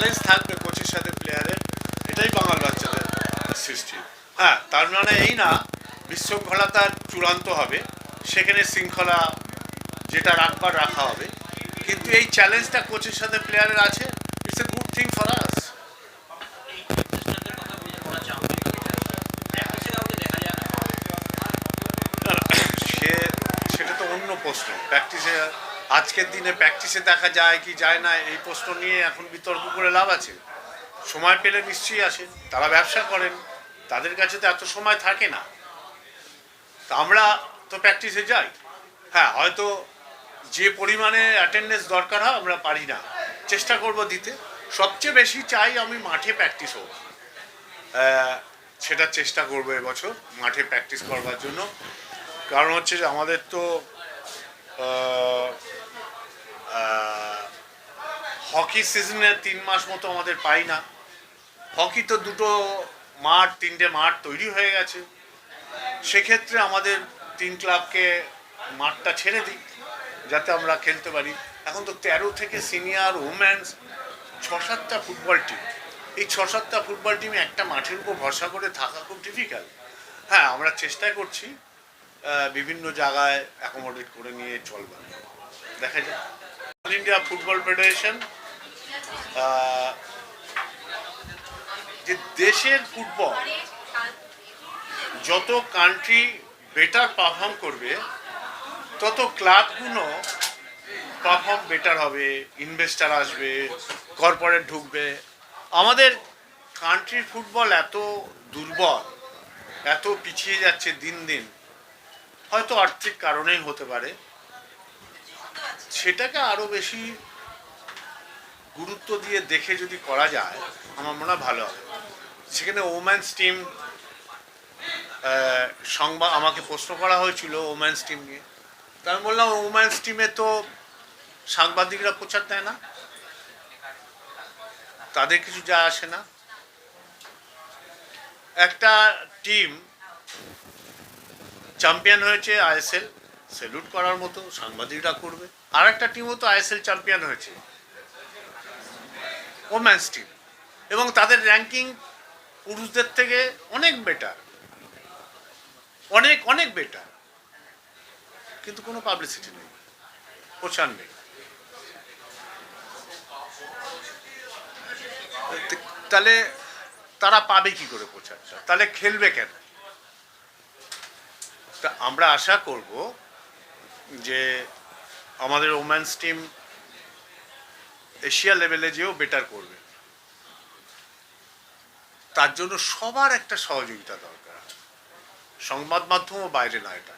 Challenge থাকবে কোচের সাথে প্লেয়ারের এটাই বাঙাল বাচ্চাদের সৃষ্টি। হ্যাঁ তার মানে এই না বিশৃঙ্খলা তার চূড়ান্ত হবে, সেখানে শৃঙ্খলা যেটা রাখবার রাখা হবে। কিন্তু এই চ্যালেঞ্জটা কোচের সাথে প্লেয়ারের আছে it's a good thing for us এই টেস্টারদের কথা বললে ওরা চাম্পিয়ন প্র্যাকটিসে কাউকে দেখা যায় না সে সেটা তো অন্য প্রশ্ন প্র্যাকটিসে আজকের দিনে প্র্যাকটিসে দেখা যায় কি যায় না, এই প্রশ্ন নিয়ে এখন বিতর্ক করে লাভ আছে। সময় পেলে নিশ্চয়ই আসে, তারা ব্যবসা করেন, তাদের কাছে তো এত সময় থাকে না। তা আমরা তো প্র্যাকটিসে যাই। হ্যাঁ হয়তো যে পরিমাণে অ্যাটেন্ডেন্স দরকার হয়, আমরা পারি না। চেষ্টা করব দিতে। সবচেয়ে বেশি চাই আমি মাঠে প্র্যাকটিস হোক। সেটা চেষ্টা করব এবছর, মাঠে প্র্যাকটিস করবার জন্য। কারণ হচ্ছে যে আমাদের তো হকি সিজনে তিন মাস মতো আমাদের পাই না। হকি তো দুটো মাঠ, তিনটে মাঠ তৈরি হয়ে গেছে। সেক্ষেত্রে আমাদের তিন ক্লাবকে মাঠটা ছেড়ে দিই, যাতে আমরা খেলতে পারি। এখন তো তেরো থেকে সিনিয়র উমেন্স ছ সাতটা ফুটবল টিম এই ছ সাতটা ফুটবল টিমে একটা মাঠের উপর ভরসা করে থাকা খুব ডিফিকাল্ট হ্যাঁ আমরা চেষ্টা করছি বিভিন্ন জায়গায় অ্যাকোমোডেট করে নিয়ে চলবার। দেখা যায় অল ইন্ডিয়া ফুটবল ফেডারেশন যে দেশের ফুটবল যত কান্ট্রি বেটার পারফর্ম করবে, তত ক্লাবগুলো পারফর্ম বেটার হবে ইনভেস্টার আসবে কর্পোরেট ঢুকবে। আমাদের কান্ট্রির ফুটবল এত দুর্বল, এত পিছিয়ে যাচ্ছে দিন দিন, হয়তো আর্থিক কারণেই হতে পারে। সেটাকে আরও বেশি গুরুত্ব দিয়ে দেখে যদি করা যায়, আমার মনে হয় ভালো হবে। সেখানে ওম্যান্স টিম সংবাদ আমাকে প্রশ্ন করা হয়েছিল ওম্যান্স টিম নিয়ে। তা আমি বললাম, ওম্যান্স টিমে তো সাংবাদিকরা প্রচার দেয় না। তাদের কিছু যা আসে না। একটা টিম চ্যাম্পিয়ন হয়েছে আইএসএল। সেলুট করার মতো সাংবাদিকরা করবে। আর একটা টিমও তো আইএসএল চ্যাম্পিয়ন হয়েছে। ওম্যান্স টিম এবং তাদের র্যাঙ্কিং পুরুষদের থেকে অনেক বেটার অনেক অনেক বেটার কিন্তু কোনো পাবলিসিটি নেই। প্রচার নেই। তাহলে তারা পাবে কি করে প্রচারটা? তাহলে খেলবে কেন? তা আমরা আশা করব যে আমাদের ওম্যান্স টিম এশিয়া লেভেলে যেও বেটার করবে। তার জন্য সবার একটা সহযোগিতা দরকার। সংবাদ মাধ্যমও বাইরে না এটা।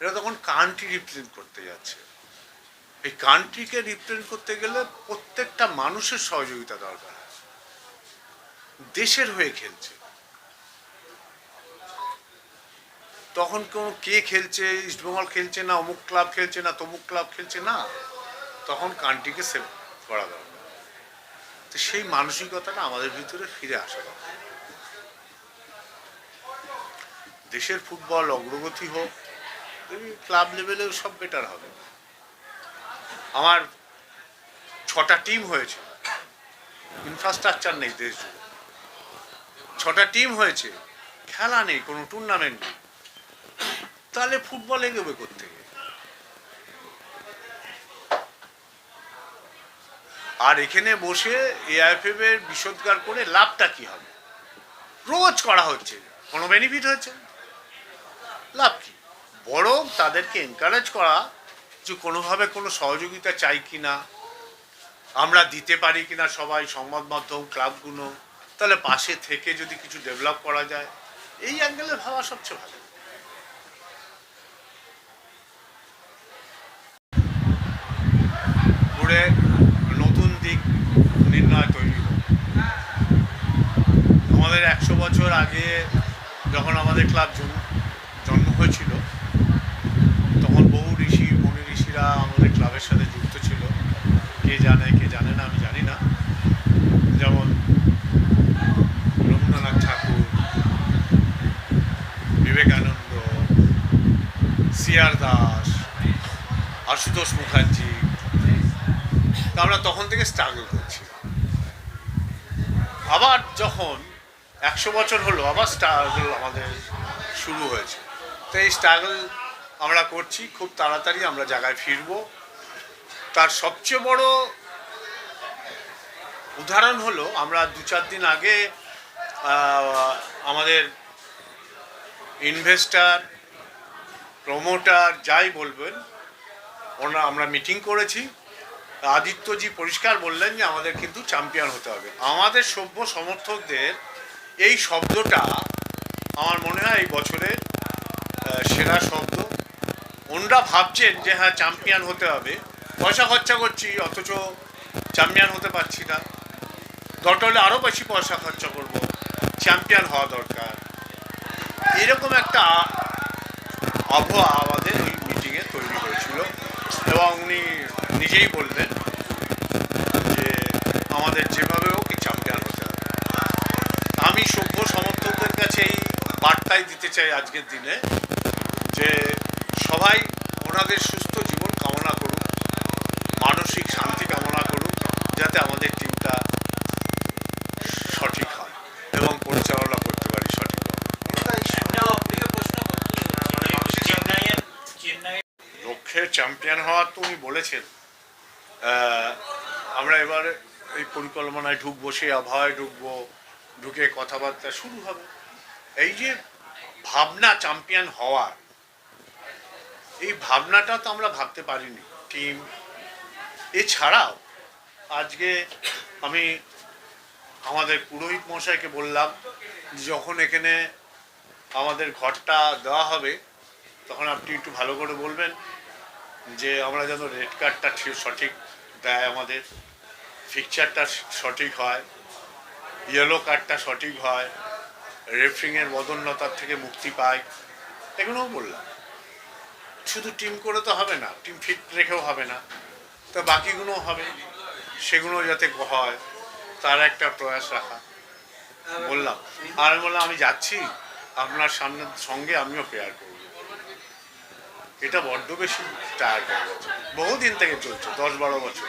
এটা তখন কান্ট্রি রিপ্রেজেন্ট করতে যাচ্ছে। এই কান্ট্রিকে রিপ্রেজেন্ট করতে গেলে প্রত্যেকটা মানুষের সহযোগিতা দরকার। দেশের হয়ে খেলছে। তখন কোন কে খেলছে ইস্টবেঙ্গল খেলছে না, অমুক ক্লাব খেলছে না, তমুক ক্লাব খেলছে না, তখন কান্ট্রিকে সেভ করা দরকার। তো সেই মানসিকতাটা আমাদের ভিতরে ফিরে আসা দরকার। দেশের ফুটবল অগ্রগতি হোক ক্লাব লেভেলেও সব বেটার হবে। আমার ছটা টিম হয়েছে। ইনফ্রাস্ট্রাকচার নেই দেশ জুড়ে। ছটা টিম হয়েছে। খেলা নেই, কোনো টুর্নামেন্ট নেই। তাহলে ফুটবল এগোবে করতে আর এখানে বসে এআইএফএফ এর বিষোদ্গার করে লাভটা কি হবে? রোজ করা হচ্ছে। কোনো বেনিফিট হচ্ছে লাভ কি? বরং তাদেরকে এনকারেজ করা যে কোনোভাবে কোনো সহযোগিতা চাই কি না আমরা দিতে পারি কি না সবাই, সংবাদ মাধ্যম, ক্লাবগুলো, তাহলে পাশে থেকে যদি কিছু ডেভেলপ করা যায়, এই অ্যাঙ্গেলে ভাবা সবচেয়ে ভালো। ঘুরে নতুন দিক নির্ণয় তৈরি আমাদের একশো বছর আগে যখন আমাদের ক্লাব জন্ম হয়েছিল, তখন বহু ঋষি, মনি ঋষিরা আমাদের ক্লাবের সাথে যুক্ত ছিল। কে জানে কে জানে না, আমি জানি না। যেমন রবীন্দ্রনাথ ঠাকুর, বিবেকানন্দ সিআর দাস, আশুতোষ মুখার্জি তা আমরা তখন থেকে স্ট্রাগল করছি। আবার যখন একশো বছর হলো, আবার স্ট্রাগল আমাদের শুরু হয়েছে। তো এই স্ট্রাগল আমরা করছি, খুব তাড়াতাড়ি আমরা জায়গায় ফিরবো। তার সবচেয়ে বড় উদাহরণ হলো, আমরা দু চার দিন আগে আমাদের ইনভেস্টার প্রমোটার যাই বলবেন ওরা আমরা মিটিং করেছি। আদিত্যজি পরিষ্কার বললেন যে আমাদের কিন্তু চ্যাম্পিয়ন হতে হবে। আমাদের সভ্য সমর্থকদের এই শব্দটা আমার মনে হয় এই বছরের সেরা শব্দ। ওনরা ভাবছেন যে হ্যাঁ চ্যাম্পিয়ন হতে হবে। পয়সা খরচা করছি, অথচ চ্যাম্পিয়ন হতে পারছি না। দরকার হলে আরও বেশি পয়সা খরচা করব। চ্যাম্পিয়ন হওয়া দরকার। এরকম একটা আবহাওয়া আমাদের এই মিটিংয়ে তৈরি হয়েছিল। এবং উনি নিজেই বললেন যে আমাদের যেভাবে হোক চ্যাম্পিয়ন হতে হবে। আমি সভ্য সমর্থকদের কাছে এই বার্তাই দিতে চাই আজকের দিনে যে সবাই ওনাদের সুস্থ জীবন কামনা করুক মানসিক শান্তি কামনা করুক যাতে আমাদের টিমটা সঠিক হয় এবং পরিচালনা করতে পারি সঠিকভাবে একটা অপ্রিয় প্রশ্ন করছি চেন্নাইয়ের চেন্নাইয়ের লক্ষ্যে চ্যাম্পিয়ন হওয়ার তো উনি বলেছেন। আমরা এবার এই পরিকল্পনায় ঢুকবো, সেই আবহাওয়ায় ঢুকবো, ঢুকে কথাবার্তা শুরু হবে। এই যে ভাবনা চ্যাম্পিয়ন হওয়ার, এই ভাবনাটা তো আমরা ভাবতে পারিনি। টিম এছাড়াও আজকে আমি আমাদের পুরোহিত মশাইকে বললাম যখন এখানে আমাদের ঘরটা দেওয়া হবে, তখন আপনি একটু ভালো করে বলবেন যে আমরা যেন রেড কার্ডটা ঠিক সঠিক দেয় আমাদের। ফিকচারটা সঠিক হয় ইয়েলো কার্ডটা সঠিক হয় রেফরিংয়ের বদন্যতার থেকে মুক্তি পায়, এগুলোও বললাম। শুধু টিম করে তো হবে না টিম ফিট রেখেও হবে না, তো বাকিগুলো হবে সেগুলো যাতে হয়, তার একটা প্রয়াস রাখা। বললাম, আর বললাম, আমি যাচ্ছি, আপনার সামনে সঙ্গে আমিও প্রেয়ার করব। এটা বড্ড বেশি টায়ার বহু দিন বহুদিন থেকে চলছে দশ বারো বছর।